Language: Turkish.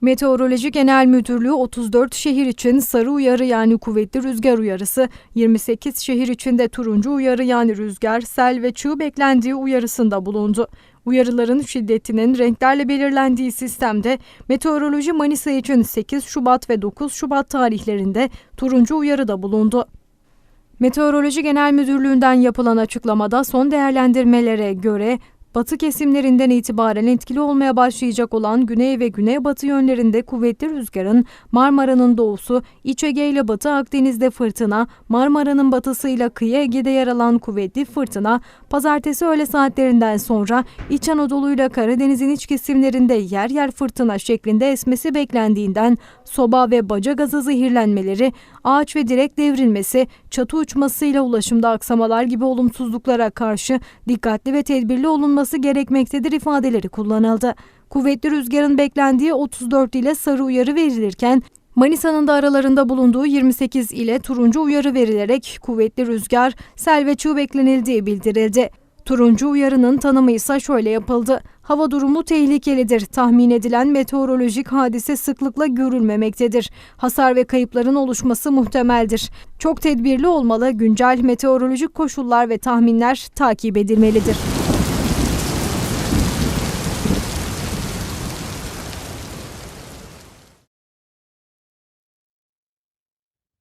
Meteoroloji Genel Müdürlüğü 34 şehir için sarı uyarı yani kuvvetli rüzgar uyarısı, 28 şehir için de turuncu uyarı yani rüzgar, sel ve çığ beklendiği uyarısında bulundu. Uyarıların şiddetinin renklerle belirlendiği sistemde Meteoroloji Manisa için 8 Şubat ve 9 Şubat tarihlerinde turuncu uyarı da bulundu. Meteoroloji Genel Müdürlüğü'nden yapılan açıklamada son değerlendirmelere göre batı kesimlerinden itibaren etkili olmaya başlayacak olan güney ve güneybatı yönlerinde kuvvetli rüzgarın Marmara'nın doğusu, İç Ege ile Batı Akdeniz'de fırtına, Marmara'nın batısıyla kıyı Ege'de yer alan kuvvetli fırtına, pazartesi öğle saatlerinden sonra İç Anadolu ile Karadeniz'in iç kesimlerinde yer yer fırtına şeklinde esmesi beklendiğinden soba ve baca gazı zehirlenmeleri, ağaç ve direk devrilmesi, çatı uçmasıyla ulaşımda aksamalar gibi olumsuzluklara karşı dikkatli ve tedbirli olunması gerekmektedir ifadeleri kullanıldı. Kuvvetli rüzgarın beklendiği 34 ile sarı uyarı verilirken Manisa'nın da aralarında bulunduğu 28 ile turuncu uyarı verilerek kuvvetli rüzgar, sel ve çığ beklenildiği bildirildi. Turuncu uyarının tanımı ise şöyle yapıldı. Hava durumu tehlikelidir. Tahmin edilen meteorolojik hadise sıklıkla görülmemektedir. Hasar ve kayıpların oluşması muhtemeldir. Çok tedbirli olmalı, güncel meteorolojik koşullar ve tahminler takip edilmelidir.